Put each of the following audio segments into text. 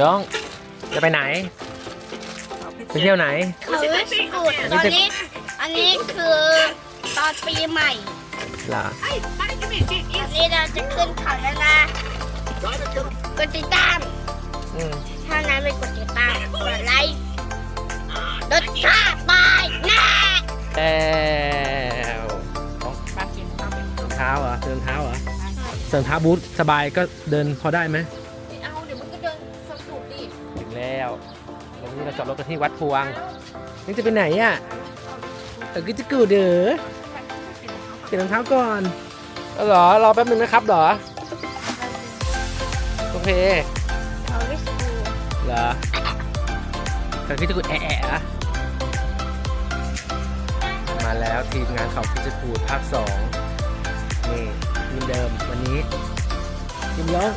ยองจะไปไหน ไปเที่ยวไหน เขาสกูดตอนนี้ อันนี้คือตอนปีใหม่ล่ะอันนี้เราจะขึ้นเขาแล้วนะกดติดตาม อืมถ้านั้นไม่กดติดตามกดไลค์รถข้าบายนะแล้วของรองเท้าเหรอเดินเท้าเหรอเสริมเท้าบูทสบายก็เดินพอได้ไหม จอดรถกันที่วัดพวงนี่จะไปไหนอะเออก็จะกูเด้อเปลี่ยนรองเท้าก่อนเอาเหรอ รอแป๊บนึงนะครับเหรอ โอเคเหรอแต่ที่จะกูแอะแอะมาแล้วทีมงานเขาพิจิตรภาคสองนี่ทีมเดิมวันนี้ทีมยอง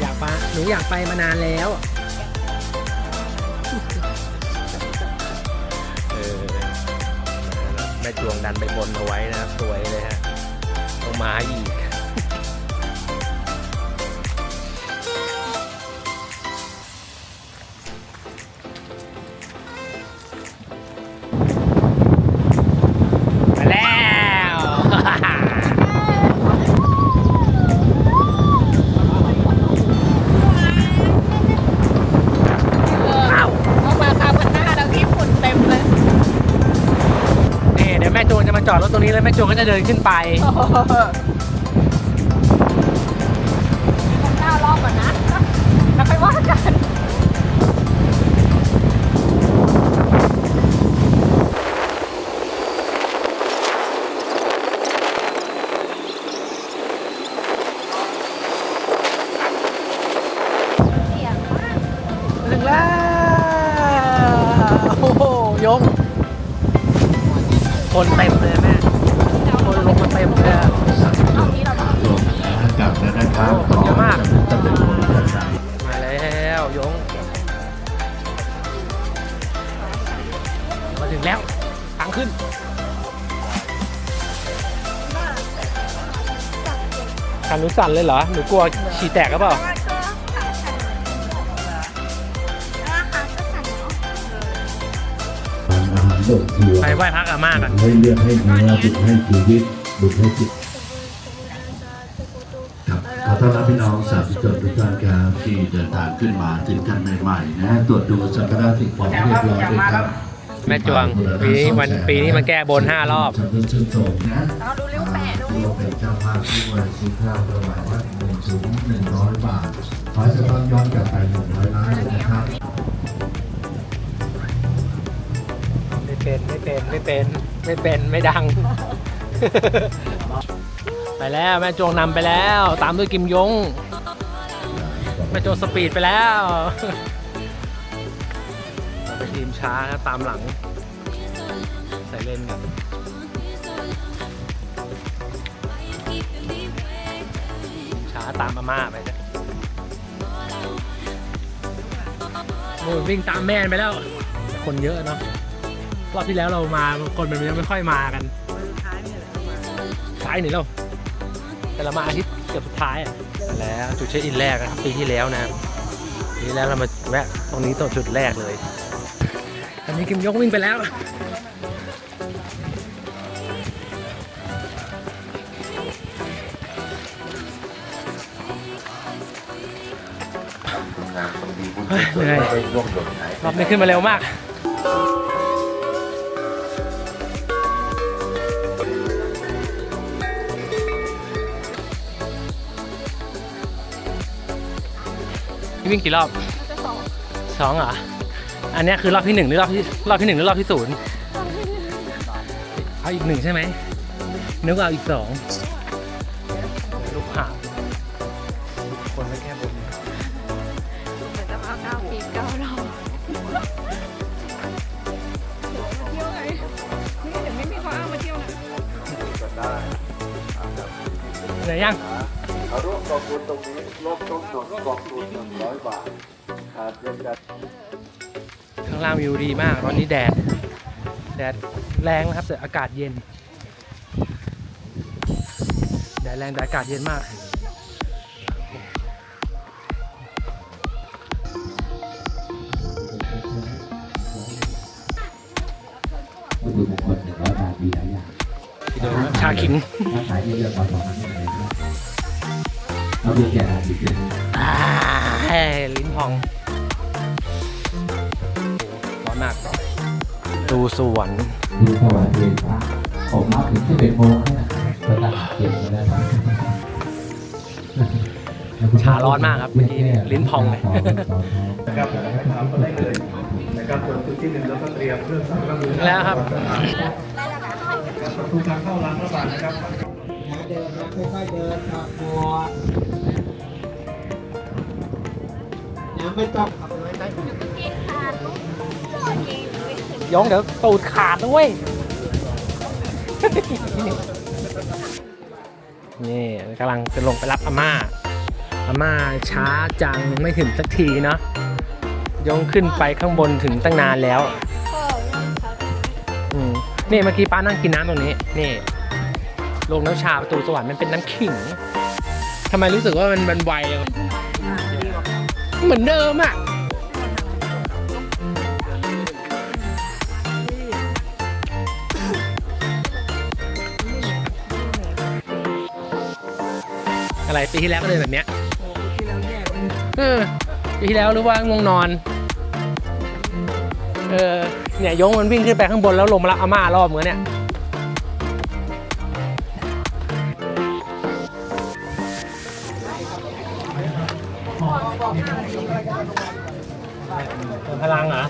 อยากไปหนูอยากไปมานานแล้ว แม่จวงดันไปบนเอาไว้นะสวยเลยฮะต้องมาอีก อดรถตรงนี้แล้วแม่จูนก็จะเดินขึ้นไปหน้ารอบก่อนนะ แล้วค่อยว่ากันถึงแล้ว โอ้โหยงคนเต็ม มาถึงแล้วทางขึ้น คันหนูสั่นเลยเหรอ หนูกลัวฉี่แตกหรือเปล่าแล้วก็ขาสั่นแล้วก็ขาก็สั่นเนาะอาหารบดเทียวไปไหว้พระอาม่ากัน ให้เลือกให้เนื้อบุตรให้ชีวิตบุตรให้จิตครับขอต้อนรับพี่น้องสาธุชน ทุกท่านครับที่เดินทางขึ้นมาถึงกันใหม่ๆนะฮะตรวจดูสังฆราชสิ่งของเรียบร้อยด้วยครับแม่จวงปีนี้วันปีนี้มาแก้บนห้ารอบชมชื่นชมนะเอาดูเร็วแปะดูรวมเป็นเจ้าภาพที่วันซื้อข้าวประมาณว่าหนึ่งถึงหนึ่งร้อยบาทขอให้จะต้องย้อนกลับไปหนึ่งร้อยล้านเลยนะครับไม่เป็นไม่เป็นไม่เป็นไม่เป็นไม่ดัง ไปแล้วแม่จวงนำไปแล้ว ตามด้วยกิมยง แม่จวงสปีดไปแล้วไปทีมช้าครับตามหลัง ใส่เลนกันทีมช้าตามอาม่าไปนะนู่นวิ่งตามแม่ไปแล้ว คนเยอะเนาะรอบที่แล้วเรามาคนมันยังไม่ค่อยมากันท้ายหนี่เราแต่เรามาอาทิตย์ เกือบสุดท้ายอะมาแล้วจุดเช็คอินแรกนะครับปีที่แล้วนะปีที่แล้วเรามาแวะตรงนี้ตรงจุดแรกเลยตอนนี้กิมยกวิ่งไปแล้วเฮ้ยเหนื่อยรอบนี้ขึ้นมาเร็วมาก วิ่งกี่รอบจะสองสองเหรอ อันเนี้ยคือรอบที่หนึ่งหรือรอบที่รอบที่หนึ่งหรือรอบที่ศูนย์เอาอีกหนึ่งใช่ไหมนึกว่าเอาอีกสองลูกหาบคนไม่แค่บนเดี๋ยวจะมาเก้าปีเก้ารอบมาเที่ยวไงนี่เดี๋ยวไม่มีเขาอ้างมาเที่ยวนะเหนื่อยยังาร่วมกองทุนตรงนี้รลงต้นทุนกองทุนหนึ่งร้อยบาทครับเรียนกันข้างล่างวิวดีมาก ตอนนี้แดด แดดแรงนะครับแต่อากาศเย็น แดดแรงแต่อากาศเย็นมากวัตถุมคลหนึ่งร้อยบาทมีหลายอย่างชาขิงขายเยอะๆอสองครง เลยนะเอาเพียงแค่อาทิตย์เดียวอ่าเฮ้ยลิ้นพองโอ้โหร้อนมากดูสวนดูถวายเพลงพระผมมาถึงที่เป็นโมงแล้วนะครับก็ตั้งเก็บไว้แล้วครับชาร้อนมากครับเมื่อกี้เนี่ยลิ้นพองเลยนะครับถามคนได้เลยนะครับส่วนจุดที่หนึ่งเราก็เตรียมเครื่องสังกะสีแล้วครับประตูทางเข้าร้านพระบาทนะครับ เดินนะค่อยๆเดินออกบัวนะไม่ต้องขับรถไปยงเดี๋ยวตูดขาดด้วยนี่กำลังจะลงไปรับอาม่าอาม่าช้าจังไม่ถึงสักทีเนาะยงขึ้นไปข้างบนถึงตั้งนานแล้ว อืมนี่เมื่อกี้ป้านั่งกินน้ำตรงนี้ นี่ ลงน้ำชาประตูสวรรค์มันเป็นน้ำขิงทำไมรู้สึกว่ามันมันไวอะเหมือนเดิมอะอะไรปีที่แล้วก็เลยแบบเนี้ยเออปีที่แล้วหรือว่างวงนอน เออเนี่ยยงมันวิ่งขึ้นไปข้างบนแล้วลงมาละอาม่ารอบเหมือนเนี่ย พลังเหรอ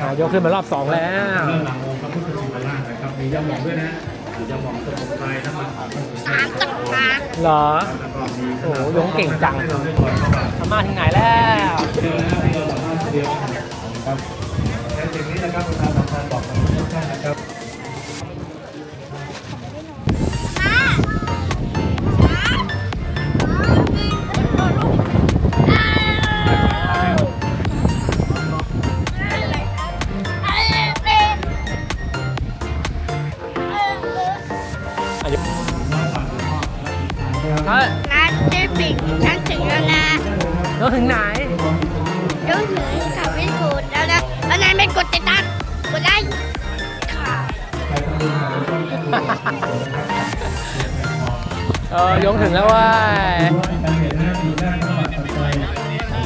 อะยกขึ้นมารอบสองแล้วหลังองค์พระพุทธชินราชนะครับมียาหมองด้วยนะยาหมอง สามจักรพรรดิเหรอ โอ้โหยงเก่งจังให้เราได้ถอดเข้ามาอาม่าถึงไหนแล้วเจอแล้วที่เราสามารถเตรียมนะครับ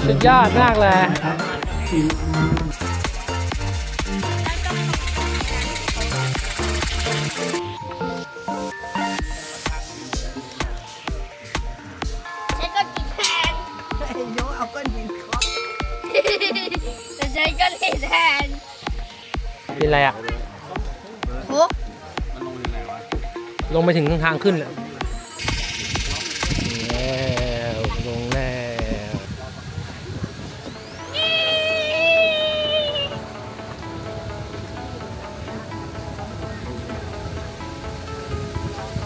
สุดยอดมากเลยฉันก็กินแทนยกเอาก้อนหินเคาะแต่ฉันก็เล่นแทนกินอะไรอะโอ้ลงไปถึงทางขึ้นแล้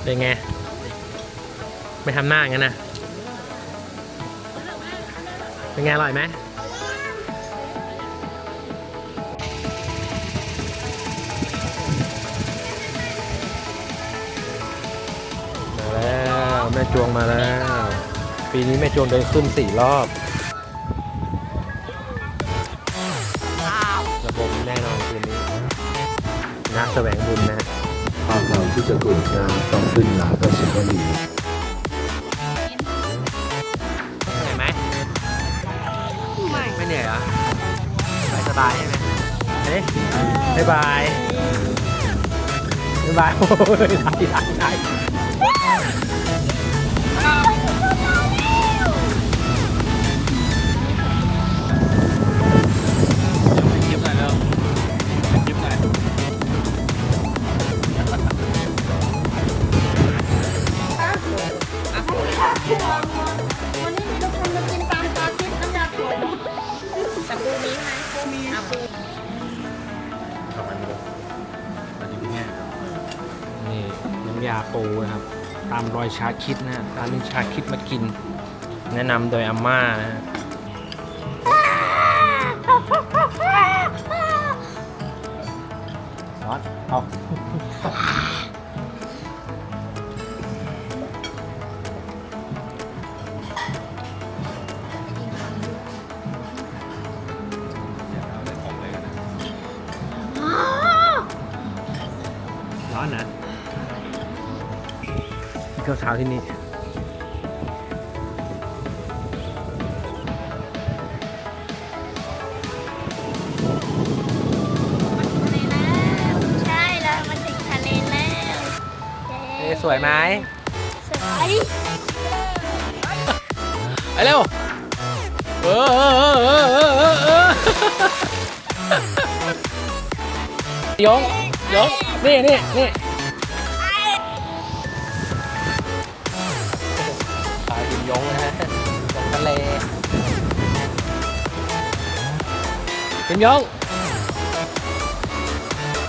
เป็นไง ไม่ทำหน้าอย่างนั้นนะเป็นไงอร่อยไหมมาแล้วแม่จวงมาแล้ว ปีนี้แม่จวงเดินขึ้นสี่รอบระบบแน่นอนคืนนี้นักแสวงบุญนะ ที่จะกรวดน้ำต้องขึ้นหลังก็สุดก็ดีเหนื่อยไหมไม่ไม่เหนื่อยเหรอสบายสบายใช่ไหมเฮ้ยบายบายบายบายโอ้ยไหลไหลไหล วันนี้ทุกคนมากินตามตาคิดน้ำยาถั่แต่ปูมีไหมปูมีปูทำไมไม่รู้นอยู่ที่เนี่นี่น้ำยาปูนะครับ ตามรอยชาคิดนะตามนิชาคิดมากิน แนะนำโดยอาม่านะฮะซอสเอา อนนะเที่ยวเช้าที่นี่ใช่แล้วมันถึงทะเลแล้วเอ๊ะสวยไหมสวยไปเร็วเออเออเออเออเออเอ อยงยงนี่นี่นี่ปลาดินยงนะฮะยงทะเลดินยง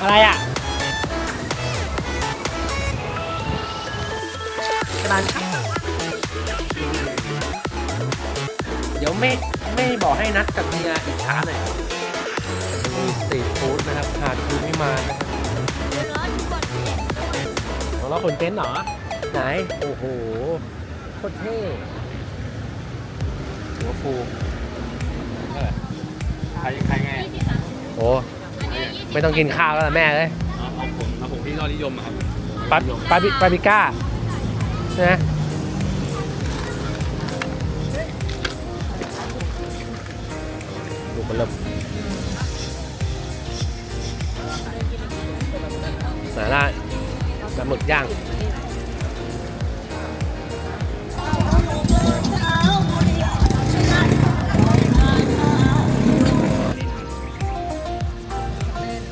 อะไรอะกระดานครับเดี๋ยวไม่ไม่บอกให้นัดกับเมียอีกช้าหน่อยมีสตรีทฟู้ดนะครับหาดคืนไม่มานะครับ ของเราคนเต้นท์เหรอ ไหน โอ้โห โคตรเท่ หัวฟูใครใครไงโอ้ไม่ต้องกินข้าวแล้วล่ะแม่เลยเอาผมเอาผมที่ยอดนิยมอะครับปาปาปิปาปิก้าใช่ไหมดูมันเริ่ มหมาล่าปลาหมึกย่าง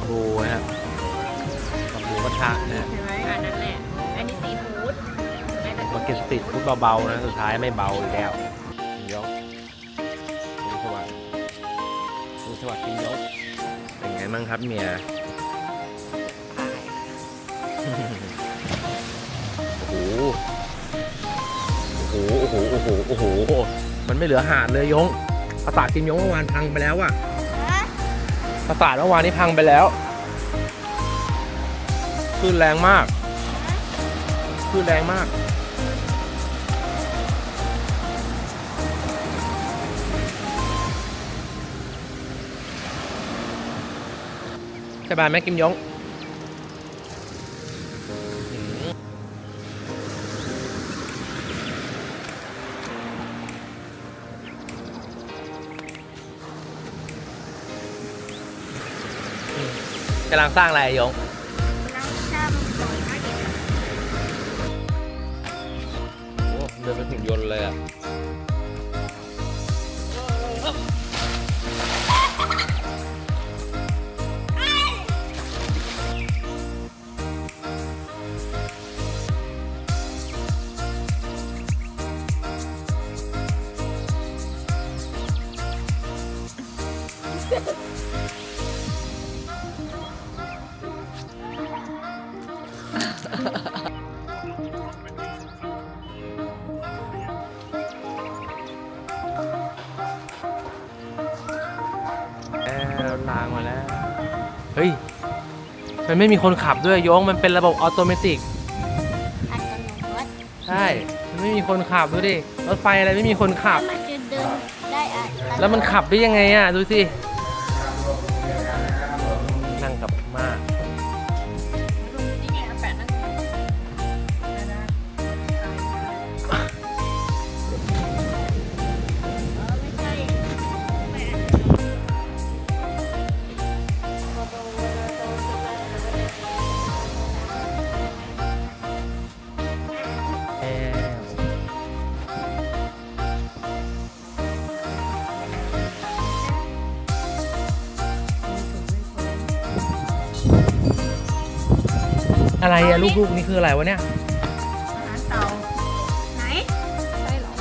บูนะครับกับหมูกระทะนะอันนั้นแหละ อันนี้ซีฟู้ดมากินสตรีทฟู้ดเบาๆนะ สุดท้ายไม่เบาอีกแล้วกินยกคุณสวัสดิ์คุณสวัสดิ์กินยกเป็นไงบ้างครับเมีย โอ้โห โอ้โห โอ้โห โอ้โห มันไม่เหลือหาดเลยยงประสาทกินยงเมื่อวานพังไปแล้วอะประสาทเมื่อวานนี้พังไปแล้วคลื่นแรงมากคลื่นแรงมากสบายไหมกิมยง กำลังสร้างอะไรอะยงน้ำซ้ำสวยมากเลยโอ้เดินไปถึงยนต์เลยอะ แล้วทางมาแล้ว เฮ้ย มันไม่มีคนขับด้วยโยง มันเป็นระบบออโตเมติก อัตโนมัติใช่ มันไม่มีคนขับดูดิ รถไฟอะไรไม่มีคนขับ แล้วมันจะเดินได้อัตโนแล้วมันขับได้ยังไงอะ ดูสิ ลูกๆนี่คืออะไรวะเนี่ยอาหารเตาไหนใช่เหรอ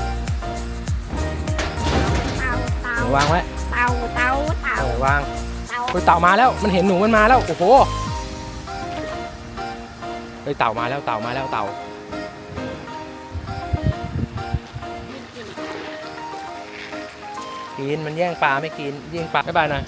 เตาเตาวางไว้เตาเตาเตาเออวางเตาเฮ้ยเต่ามาแล้ว มันเห็นหนูมันมาแล้ว โอ้โหเฮ้ยเต่ามาแล้วเต่ามาแล้วเต่า กินมันแย่งปลาไม่กินแย่งปลาบ๊ายบายหน่อย